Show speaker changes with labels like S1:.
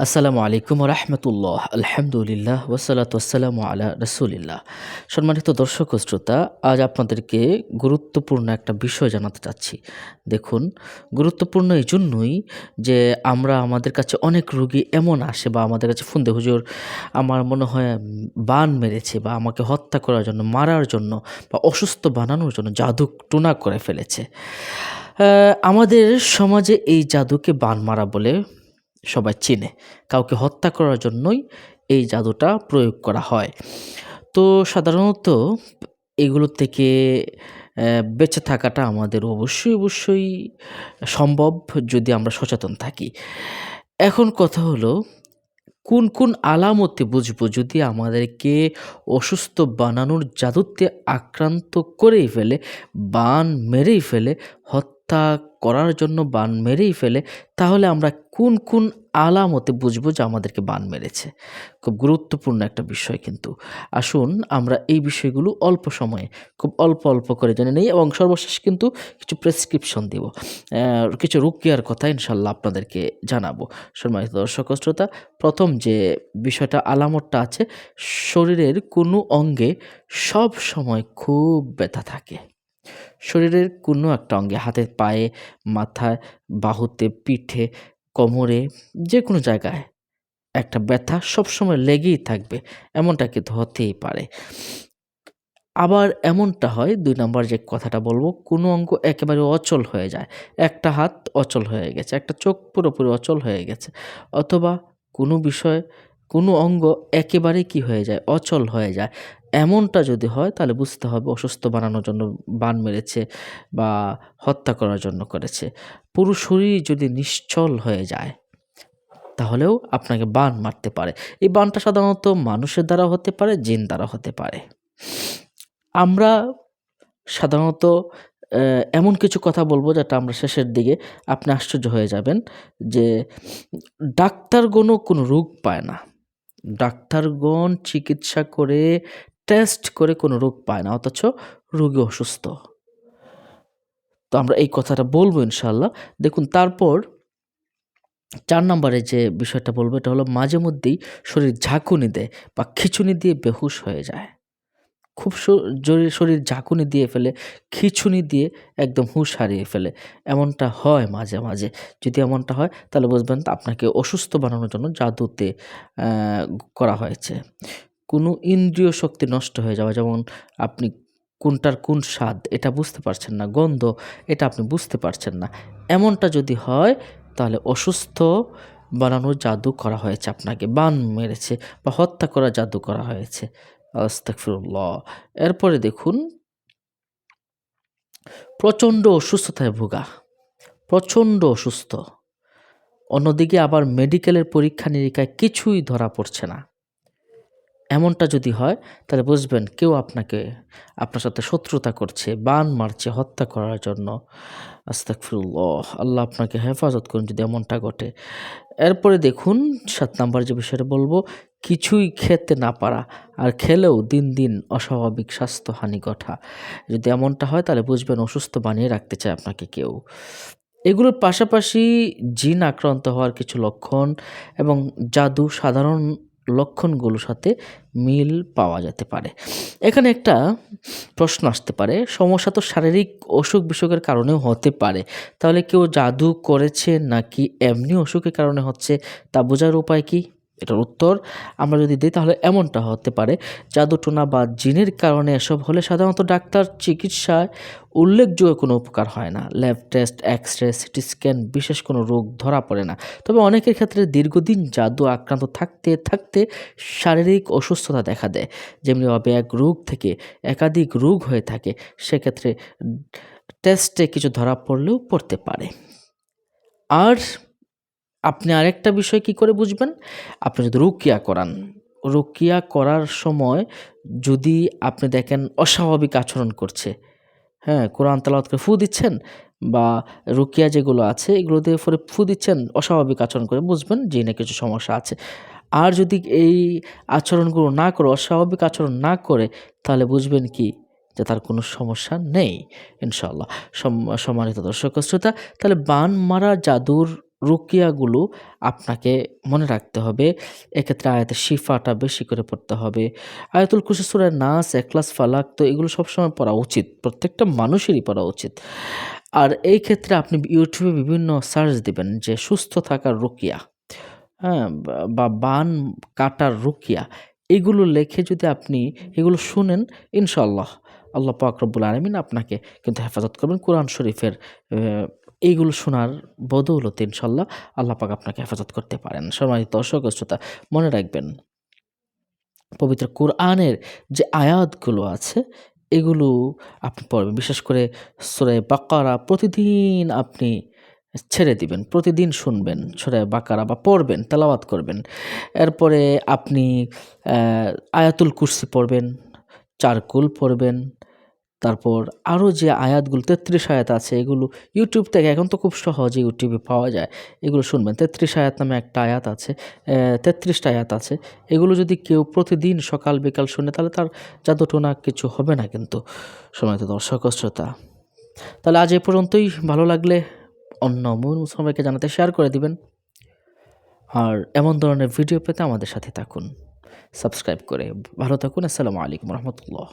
S1: আসসালামু আলাইকুম রহমতুল্লাহ। আলহামদুলিল্লাহ ওসালাত ওসালাম আলা রসুলিল্লাহ। সম্মানিত দর্শক শ্রোতা, আজ আপনাদেরকে গুরুত্বপূর্ণ একটা বিষয় জানাতে চাচ্ছি। দেখুন, গুরুত্বপূর্ণ এই জন্যই যে আমরা আমাদের কাছে অনেক রুগী এমন আসে বা আমাদের কাছে ফোন দেয়, হুজুর, আমার মনে হয় বান মেরেছে বা আমাকে হত্যা করার জন্য, মারার জন্য বা অসুস্থ বানানোর জন্য জাদু টুনা করে ফেলেছে। আমাদের সমাজে এই জাদুকে বান মারা বলে সবাই চেনে। কাউকে হত্যা করার জন্যই এই জাদুটা প্রয়োগ করা হয়। তো সাধারণত এগুলো থেকে বেঁচে থাকাটা আমাদের অবশ্যই অবশ্যই সম্ভব যদি আমরা সচেতন থাকি। এখন কথা হলো, কোন কোন আলামতে বুঝব যদি আমাদেরকে অসুস্থ বানানোর জাদুতে আক্রান্ত করেই ফেলে, বান মেরেই ফেলে, হত্যা করার জন্য বান মেরেই ফেলে, তাহলে আমরা কোন কোন আলামতে বুঝব যে আমাদেরকে বান মেরেছে? খুব গুরুত্বপূর্ণ একটা বিষয় কিন্তু। আসুন আমরা এই বিষয়গুলো অল্প সময়ে, খুব অল্প অল্প করে জেনে নেই এবং সর্বশেষ কিন্তু কিছু প্রেসক্রিপশন দিব। কিছু রুকিয়ার কথা ইনশাল্লাহ আপনাদেরকে জানাব। সম্মানিত দর্শক শ্রোতা, প্রথম যে বিষয়টা আলামতটা আছে, শরীরের কোনো অঙ্গে সব সময় খুব ব্যথা থাকে। শরীরের কোনো একটা অঙ্গে হাতে পায়ে মাথায় বাহুতে, পিঠে, কোমরে, যে কোনো জায়গায় একটা ব্যথা সবসময় লেগেই থাকবে, এমনটা কিন্তু হতেই পারে। আবার এমনটা হয়, দুই নম্বর যে কথাটা বলব, কোনো অঙ্গ একেবারে অচল হয়ে যায়। একটা হাত অচল হয়ে গেছে, একটা চোখ পুরোপুরি অচল হয়ে গেছে, অথবা কোনো বিষয় কোনো অঙ্গ একেবারে কি হয়ে যায়? অচল হয়ে যায়। এমনটা যদি হয়, তাহলে বুঝতে হবে অসুস্থ বানানোর জন্য বান মেরেছে বা হত্যা করার জন্য করেছে। পুরো শরীর যদি নিশ্চল হয়ে যায়, তাহলেও আপনাকে বান মারতে পারে। এই বানটা সাধারণত মানুষের দ্বারা হতে পারে, জিন দ্বারা হতে পারে। আমরা সাধারণত এমন কিছু কথা বলব যেটা আমরা শেষের দিকে আপনি আশ্চর্য হয়ে যাবেন যে ডাক্তারগণও কোনো রোগ পায় না। ডাক্তারগণ চিকিৎসা করে টেস্ট করে কোনো রোগ পায় না, অথচ রোগী অসুস্থ। তো আমরা এই কথাটা বলব ইনশাল্লাহ দেখুন, তারপর চার নম্বরে যে বিষয়টা বলব, এটা হলো মাঝে মধ্যেই শরীর ঝাঁকুনি দেয় বা খিচুনি দিয়ে বেহুশ হয়ে যায়। খুব জোরে শরীর ঝাঁকুনি দিয়ে ফেলে, খিচুনি দিয়ে একদম হুঁশ হারিয়ে ফেলে। এমনটা হয় মাঝে মাঝে। যদি এমনটা হয়, তাহলে বুঝবেন আপনাকে অসুস্থ বানানোর জন্য জাদুতে করা হয়েছে। কোনো ইন্দ্রিয় শক্তি নষ্ট হয়ে যাওয়া, যেমন আপনি কোনটার কোন স্বাদ, এটা বুঝতে পারছেন না, গন্ধ, এটা আপনি বুঝতে পারছেন না। এমনটা যদি হয়, তাহলে অসুস্থ বানানোর জাদু করা হয়েছে আপনাকে, বান মেরেছে বা হত্যা করা জাদু করা হয়েছে। আস্তাগফিরুল্লাহ। এরপরে দেখুন, প্রচণ্ড অসুস্থতায় ভোগা, প্রচণ্ড অসুস্থ। অন্যদিকে আবার মেডিকেলের পরীক্ষা নিরীক্ষায় কিছুই ধরা পড়ছে না। এমনটা যদি হয়, তাহলে বুঝবেন কেউ আপনাকে, আপনার সাথে শত্রুতা করছে, বান মারছে, হত্যা করার জন্য। আস্তাগফিরুল্লাহ, আল্লাহ আপনাকে হেফাজত করুন যদি এমনটা ঘটে। এরপরে দেখুন, সাত নাম্বার যে বিষয়টা বলব কিছুই খেতে না পারা, আর খেলেও দিন দিন অস্বাভাবিক স্বাস্থ্যহানি ঘটা যদি এমনটা হয়, তাহলে বুঝবেন অসুস্থ বানিয়ে রাখতে চায় আপনাকে কেউ। এগুলোর পাশাপাশি জিন আক্রান্ত হওয়ার কিছু লক্ষণ এবং জাদু সাধারণ লক্ষণগুলোর সাথে মিল পাওয়া যেতে পারে। এখানে একটা প্রশ্ন আসতে পারে, সমস্যা তো শারীরিক অসুখ বিসুখের কারণেও হতে পারে। তাহলে কেউ জাদু করেছে নাকি এমনি অসুখের কারণে হচ্ছে, তা বোঝার উপায় কি? এটার উত্তর আমরা যদি দিই তাহলে এমনটা হতে পারে, জাদুটোনা বা জিনের কারণে এসব হলে সাধারণত ডাক্তার চিকিৎসায় উল্লেখযোগ্য কোনো উপকার হয় না। Lab test X ray CT scan বিশেষ কোনো রোগ ধরা পড়ে না। তবে অনেকের ক্ষেত্রে দীর্ঘদিন জাদু আক্রান্ত থাকতে থাকতে শারীরিক অসুস্থতা দেখা দেয়। যেমনি হবে এক রোগ থেকে একাধিক রোগ হয়ে থাকে, সেক্ষেত্রে টেস্টে কিছু ধরা পড়লেও পড়তে পারে। আর আপনি আরেকটা বিষয় কি করে বুঝবেন? আপনি যদি রুকিয়া করান, রুকিয়া করার সময় যদি আপনি দেখেন অস্বাভাবিক আচরণ করছে হ্যাঁ কোরআন তালাওয়াত করে ফু দিচ্ছেন বা রুকিয়া যেগুলো আছে, এগুলো দিয়ে পরে ফু দিচ্ছেন, অস্বাভাবিক আচরণ করে বুঝবেন যে না কিছু সমস্যা আছে। আর যদি এই আচরণগুলো না করে, অস্বাভাবিক আচরণ না করে, তাহলে বুঝবেন কি? যে তার কোনো সমস্যা নেই ইনশাল্লাহ সম- সম্মানিত দর্শক শ্রোতা, তাহলে বান মারা জাদুর রুকিয়াগুলো আপনাকে মনে রাখতে হবে। এক্ষেত্রে আয়াতের শিফাটা বেশি করে পড়তে হবে। আয়াতুল কুরসি, সূরা নাস একলাস ফালাক তো এগুলো সবসময় পড়া উচিত। প্রত্যেকটা মানুষেরই পড়া উচিত। আর এই ক্ষেত্রে আপনি ইউটিউবে বিভিন্ন সার্চ দিবেন যে সুস্থ থাকার রুকিয়া হ্যাঁ বা- বান কাটার রুকিয়া, এগুলো লেখে যদি আপনি এগুলো শুনেন ইনশাল্লাহ আল্লাহ পাক রব্বুল আলমিন আপনাকে কিন্তু হেফাজত করবেন। কোরআন শরীফের এইগুলো শোনার বদৌলতে ইনশাল্লাহ আল্লাহ পাক আপনাকে হেফাজত করতে পারেন। সম্মানিত দর্শক শ্রোতা, মনে রাখবেন, পবিত্র কোরআনের যে আয়াতগুলো আছে, এগুলো আপনি পড়বেন। বিশেষ করে সুরে বাকারা প্রতিদিন আপনি ছেড়ে দিবেন, প্রতিদিন শুনবেন সুরে বাকারা বা পড়বেন, তেলাওয়াত করবেন। এরপরে আপনি আয়াতুল কুর্সি পড়বেন, চারকুল পড়বেন তারপর আরও যে আয়াতগুলো, তেত্রিশ আয়াত আছে, এগুলো ইউটিউব থেকে এখন তো খুব সহজে ইউটিউবে পাওয়া যায়। এগুলো শুনবেন, তেত্রিশ আয়াত নামে একটা আয়াত আছে তেত্রিশটা আয়াত আছে। এগুলো যদি কেউ প্রতিদিন সকাল বিকাল শুনে, তাহলে তার জাদুটোনা কিছু হবে না কিন্তু। সময় তো দর্শক শ্রোতা, তাহলে আজ এ পর্যন্তই। ভালো লাগলে অন্য সবাইকে জানাতে শেয়ার করে দিবেন। আর এমন ধরনের ভিডিও পেতে আমাদের সাথে থাকুন। সাবস্ক্রাইব করে ভালো থাকুন। আসসালামু আলাইকুম রহমতুল্লাহ।